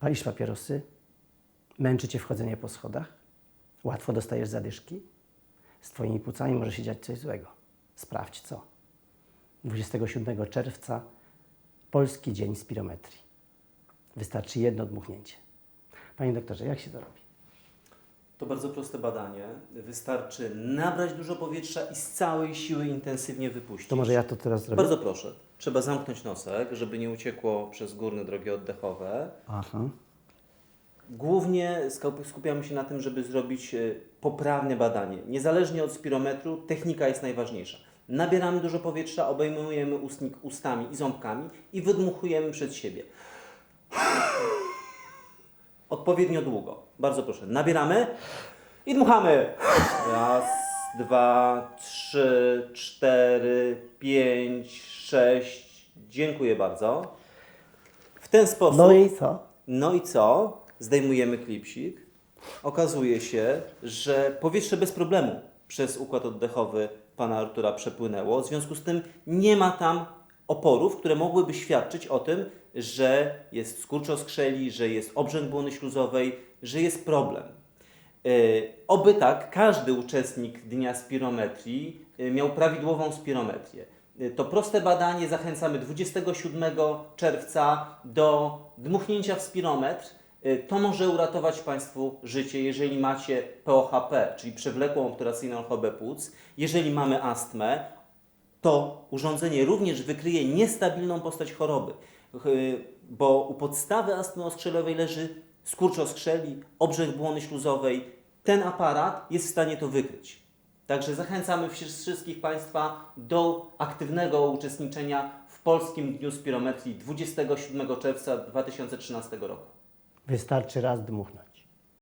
Palisz papierosy? Męczy cię wchodzenie po schodach? Łatwo dostajesz zadyszki? Z twoimi płucami może się dziać coś złego. Sprawdź co. 27 czerwca Polski Dzień Spirometrii. Wystarczy jedno dmuchnięcie. Panie doktorze, jak się to robi? To bardzo proste badanie. Wystarczy nabrać dużo powietrza i z całej siły intensywnie wypuścić. To może ja to teraz zrobię? Bardzo proszę. Trzeba zamknąć nosek, żeby nie uciekło przez górne drogi oddechowe. Aha. Głównie skupiamy się na tym, żeby zrobić e, poprawne badanie. Niezależnie od spirometru, technika jest najważniejsza. Nabieramy dużo powietrza, obejmujemy ustnik ustami i ząbkami i wydmuchujemy przed siebie. Odpowiednio długo. Bardzo proszę. Nabieramy i dmuchamy. Raz, dwa, trzy, cztery, pięć, sześć. Dziękuję bardzo. W ten sposób. No i co? No i co? Zdejmujemy klipsik. Okazuje się, że powietrze bez problemu przez układ oddechowy pana Artura przepłynęło. W związku z tym nie ma tam oporów, które mogłyby świadczyć o tym, że jest skurcz oskrzeli, że jest obrzęk błony śluzowej, że jest problem. Yy, Oby tak każdy uczestnik Dnia Spirometrii yy, miał prawidłową spirometrię. Yy, To proste badanie zachęcamy 27 czerwca do dmuchnięcia w spirometr. To może uratować Państwu życie, jeżeli macie POHP, czyli przewlekłą obturacyjną chorobę płuc. Jeżeli mamy astmę, to urządzenie również wykryje niestabilną postać choroby, Ch- bo u podstawy astmy oskrzelowej leży skurcz oskrzeli, obrzęk błony śluzowej. Ten aparat jest w stanie to wykryć. Także zachęcamy wszy- wszystkich Państwa do aktywnego uczestniczenia w Polskim Dniu Spirometrii 27 czerwca 2013 roku. Wystarczy raz dmuchnąć.